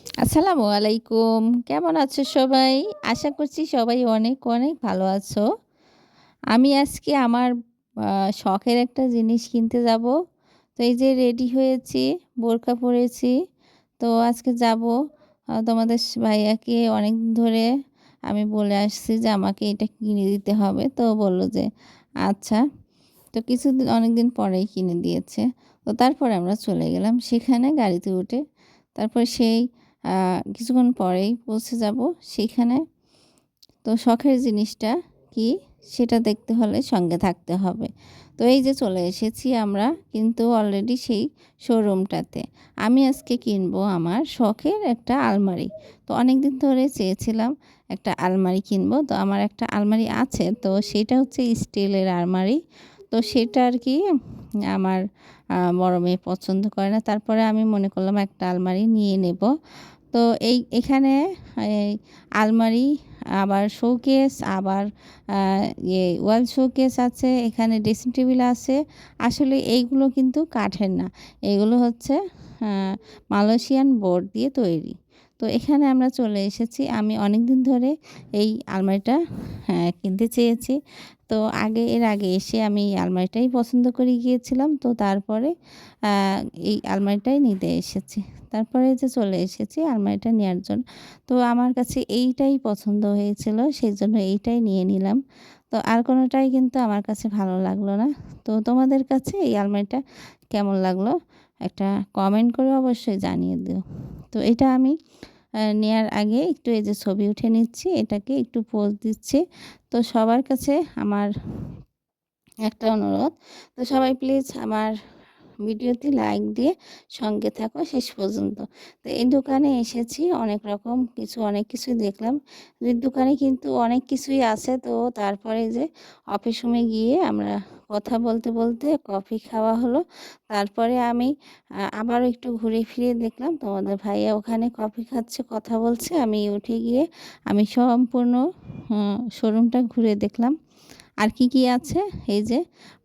আসসালামু আলাইকুম। কেমন আছো সবাই? আশা করছি সবাই অনেক, অনেক ভালো আছো। আমি আজকে আমার শখের একটা জিনিস কিনতে যাব। তো এই যে রেডি হয়েছি, বোরকা পরেছি। তো আজকে যাব। তোমাদের ভাইয়াকে অনেকদিন ধরে আমি বলে আসছি যে আমাকে এটা কিনে দিতে হবে। তো বলল যে আচ্ছা। তো কিছুদিন অনেকদিন পরেই কিনে দিয়েছে। তো তারপরে আমরা চলে গেলাম সেখানে গাড়িতে উঠে। তারপর সেই কিছুক্ষণ পরেই পৌঁছে যাব সেখানে। তো শখের জিনিসটা কি সেটা দেখতে হলে সঙ্গে থাকতে হবে। তো এই যে চলে এসেছি আমরা কিন্তু অলরেডি সেই শোরুমটাতে। আমি আজকে কিনবো আমার শখের একটা আলমারি। তো অনেকদিন ধরে চেয়েছিলাম একটা আলমারি কিনবো। তো আমার একটা আলমারি আছে। তো সেটা হচ্ছে স্টিলের আলমারি। তো সেটা আর কি আমার বড় মেয়ে পছন্দ করে না। তারপরে আমি মনে করলাম একটা আলমারি নিয়ে নেব। তো এই, এখানে আলমারি, আবার শোকেস, আবার ইয়ে ওয়াল শোকেস আছে। এখানে ড্রেসিং টেবিল আছে। আসলে এইগুলো কিন্তু কাঠের না। এগুলো হচ্ছে মালয়েশিয়ান বোর্ড দিয়ে তৈরি। তো এখানে আমরা চলে এসেছি। আমি অনেক দিন ধরে এই আলমারিটা হ্যাঁ, কিনতে চেয়েছি। তো আগে এর আগে এসে আমি এই আলমারিটাই পছন্দ করে গিয়েছিলাম। তো তারপরে এই আলমারিটাই নিতে এসেছি। তারপরে যে চলে এসেছি আলমারিটা নেওয়ার জন্য। তো আমার কাছে এইটাই পছন্দ হয়েছিল। সেই জন্য এইটাই নিয়ে নিলাম। তো আর কোনোটাই কিন্তু আমার কাছে ভালো লাগল না। তো তোমাদের কাছে এই আলমারিটা কেমন লাগল? একটা কমেন্ট করে অবশ্যই জানিয়ে দিও। তো এটা আমি নেয়ার আগে একটু এই যে ছবি উঠে নিচ্ছি। এটাকে একটু পোজ দিচ্ছি। তো সবার কাছে আমার একটা অনুরোধ। তো সবাই প্লিজ আমার ভিডিওতে লাইক দিয়ে সঙ্গে থাকো শেষ পর্যন্ত। তো এই দোকানে এসেছি, অনেক রকম কিছু, অনেক কিছুই দেখলাম। দোকানে কিন্তু অনেক কিছুই আছে। তো তারপরে যে অফিস রুমে গিয়ে আমরা কথা বলতে, বলতে কফি খাওয়া হলো। তারপরে আমি আ আবারও একটু ঘুরে ফিরে দেখলাম তোমাদের ভাইয়া ওখানে কফি খাচ্ছে, কথা বলছে। আমি উঠে গিয়ে আমি সম্পূর্ণ শোরুমটা ঘুরে দেখলাম। আর কি, কি আছে এই যে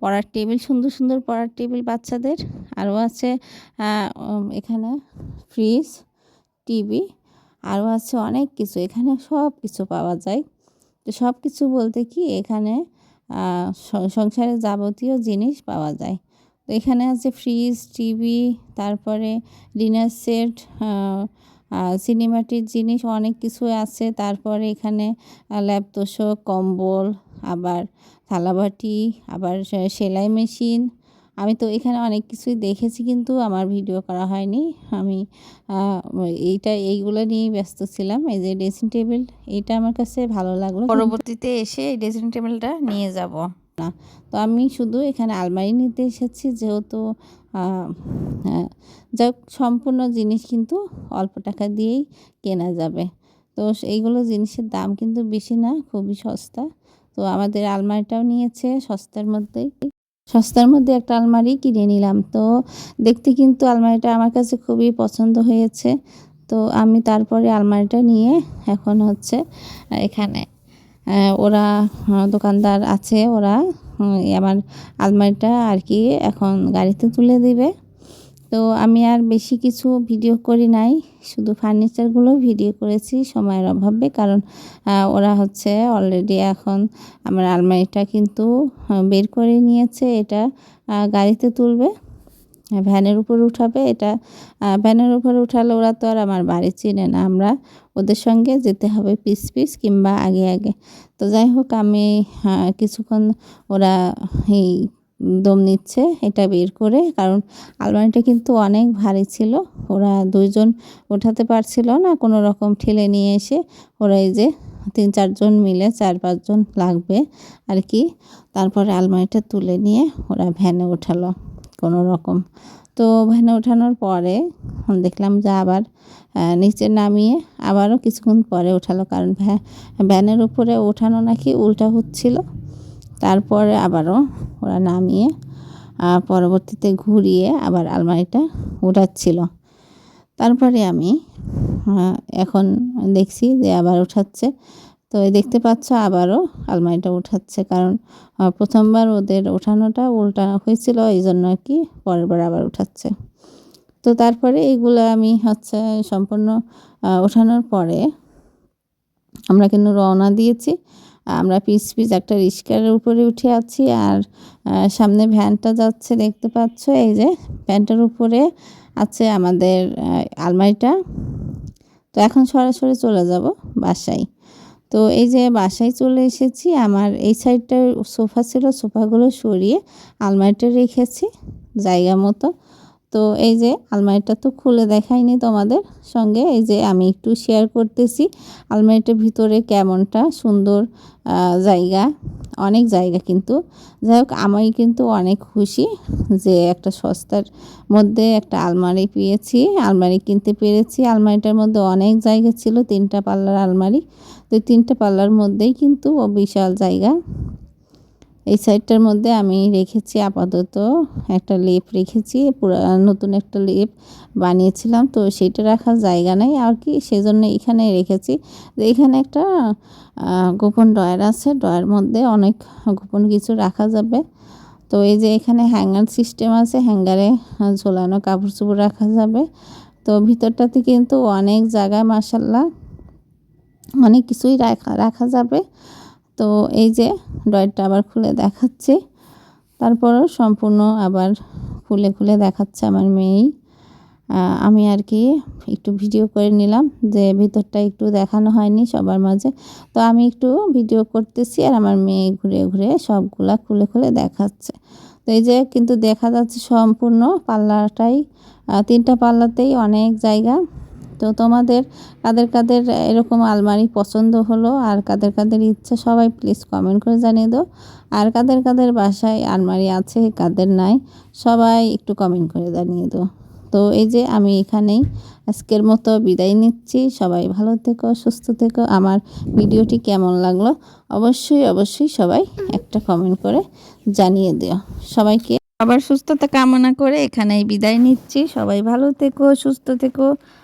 পড়ার টেবিল সুন্দর, সুন্দর পড়ার টেবিল বাচ্চাদের। আরও আছে এখানে ফ্রিজ, টিভি আরও আছে অনেক কিছু। এখানে সব কিছু পাওয়া যায়। তো সব কিছু বলতে কি এখানে সংসারের যাবতীয় জিনিস পাওয়া যায়। তো এখানে আছে ফ্রিজ, টিভি তারপরে ডিনার সেট সিনেমাটিক জিনিস অনেক কিছু আছে। তারপরে এখানে ল্যাপ তোষক কম্বল আবার থালাবাটি আবার সেলাই মেশিন। আমি তো এখানে অনেক কিছুই দেখেছি কিন্তু আমার ভিডিও করা হয়নি। আমি এইটা এইগুলো নিয়েই ব্যস্ত ছিলাম। এই যে ড্রেসিং টেবিল এটা আমার কাছে ভালো লাগল। পরবর্তীতে এসে এই ড্রেসিং টেবিলটা নিয়ে যাব না। তো আমি শুধু এখানে আলমারি নিতে এসেছি যেহেতু যাক সম্পূর্ণ জিনিস কিন্তু অল্প টাকা দিয়েই কেনা যাবে। তো এইগুলো জিনিসের দাম কিন্তু বেশি না, খুবই সস্তা। তো আমাদের আলমারিটাও নিয়েছে সস্তার মধ্যেই। সস্তার মধ্যে একটা আলমারি কিনে নিলাম। তো দেখতে কিন্তু আলমারিটা আমার কাছে খুবই পছন্দ হয়েছে। তো আমি তারপরে আলমারিটা নিয়ে এখন হচ্ছে এখানে ওরা দোকানদার আছে, ওরা আমার আলমারিটা আর কি এখন গাড়িতে তুলে দিবে। তো আমি আর বেশি কিছু ভিডিও করি নাই। শুধু ফার্নিচারগুলো ভিডিও করেছি সময়ের অভাবে, কারণ ওরা হচ্ছে অলরেডি এখন আমার আলমারিটা কিন্তু বের করে নিয়েছে। এটা গাড়িতে তুলবে, ভ্যানের উপর উঠাবে। এটা ভ্যানের উপরে উঠালে ওরা তো আর আমার বাড়ি চিনে না। আমরা ওদের সঙ্গে যেতে হবে পিস পিস কিংবা আগে আগে। তো যাই হোক, আমি কিছুক্ষণ ওরা এই দম নিচ্ছে, এটা বের করে। কারণ আলমারিটা কিন্তু অনেক ভারী ছিল। ওরা দুইজন ওঠাতে পারছিল না, কোনো রকম ঠেলে নিয়ে এসে ওরা এই যে তিন চারজন মিলে চার পাঁচজন লাগবে আর কি। তারপরে আলমারিটা তুলে নিয়ে ওরা ভ্যানে ওঠালো কোনো রকম। তো ভ্যানে ওঠানোর পরে দেখলাম যে আবার নিচে নামিয়ে আবারও কিছুক্ষণ পরে ওঠালো। কারণ ভ্যানের উপরে ওঠানো নাকি উল্টা হচ্ছিল। তারপরে আবারও ওরা নামিয়ে পরবর্তীতে ঘুরিয়ে আবার আলমারিটা উঠাচ্ছিল। তারপরে আমি এখন দেখছি যে আবার উঠাচ্ছে। তো দেখতে পাচ্ছ আবারও আলমারিটা উঠাচ্ছে, কারণ প্রথমবার ওদের ওঠানোটা উল্টা হয়েছিল এই জন্য আর কি পরের বার আবার উঠাচ্ছে। তো তারপরে এগুলো আমি হচ্ছে সম্পূর্ণ ওঠানোর পরে আমরা কিন্তু রওনা দিয়েছি। আমরা পিস পিস একটা রিক্সার উপরে উঠে আছি আর সামনে ভ্যানটা যাচ্ছে দেখতে পাচ্ছ? এই যে ভ্যানটার উপরে আছে আমাদের আলমারিটা। তো এখন সরাসরি চলে যাব বাসায়। তো এই যে বাসায় চলে এসেছি, আমার এই সাইডটা সোফা ছিল, সোফাগুলো সরিয়ে আলমারিটা রেখেছি, জায়গা মতো। তো এই যে আলমারিটা তো খুলে দেখাইনি তোমাদের সঙ্গে। এই যে আমি একটু শেয়ার করতেছি আলমারিটার ভিতরে কেমনটা সুন্দর জায়গা, অনেক জায়গা কিন্তু। যাই হোক, আমি কিন্তু অনেক খুশি যে একটা সস্তার মধ্যে একটা আলমারি পেয়েছি, আলমারি কিনতে পেরেছি। আলমারিটার মধ্যে অনেক জায়গা ছিল, তিনটা পাল্লার আলমারি। তো তিনটা পাল্লার মধ্যেই কিন্তু বিশাল জায়গা। এই সাইডটার মধ্যে আমি রেখেছি আপাতত একটা লেপ রেখেছি, পুরা নতুন একটা লেপ বানিয়েছিলাম। তো সেইটা রাখার জায়গা নেই আর কি, সেজন্য এখানে রেখেছি। তো এখানে একটা গোপন ডয়ার আছে ডয়ার মধ্যে অনেক গোপন কিছু রাখা যাবে। তো এই যে এখানে হ্যাঙ্গার সিস্টেম আছে, হ্যাঙ্গারে ঝোলানো কাপড় চোপড় রাখা যাবে। তো ভিতরটাতে কিন্তু অনেক জায়গায় মাসাল্লাহ অনেক কিছুই রাখা রাখা যাবে। তো এই যে ড্রয়ারটা আবার খুলে দেখাচ্ছি। তারপরও সম্পূর্ণ আবার খুলে খুলে দেখাচ্ছে আমার মেয়েই। আমি আর কি একটু ভিডিও করে নিলাম যে ভিতরটা একটু দেখানো হয়নি সবার মাঝে। তো আমি একটু ভিডিও করতেছি আর আমার মেয়ে ঘুরে ঘুরে সবগুলা খুলে খুলে দেখাচ্ছে। তো এই যে কিন্তু দেখা যাচ্ছে সম্পূর্ণ পাল্লাটাই তিনটা পাল্লাতেই অনেক জায়গা। তো তোমাদের, কাদের কাদের এরকম আলমারি পছন্দ হলো আর কাদের কাদের ইচ্ছা সবাই প্লিজ কমেন্ট করে জানিয়ে দাও। আর কাদের কাদের বাসায় আলমারি আছে, কাদের নাই, সবাই একটু কমেন্ট করে জানিয়ে দাও। তো এই যে আমি এখানেই আজকের মতো বিদায় নিচ্ছি। সবাই ভালো থেকো, সুস্থ থেকো। আমার ভিডিওটি কেমন লাগল অবশ্যই অবশ্যই সবাই একটা কমেন্ট করে জানিয়ে দিও। সবাইকে আবার সুস্থতা কামনা করে এখানেই বিদায় নিচ্ছি। সবাই ভালো থেকো, সুস্থ থেকো।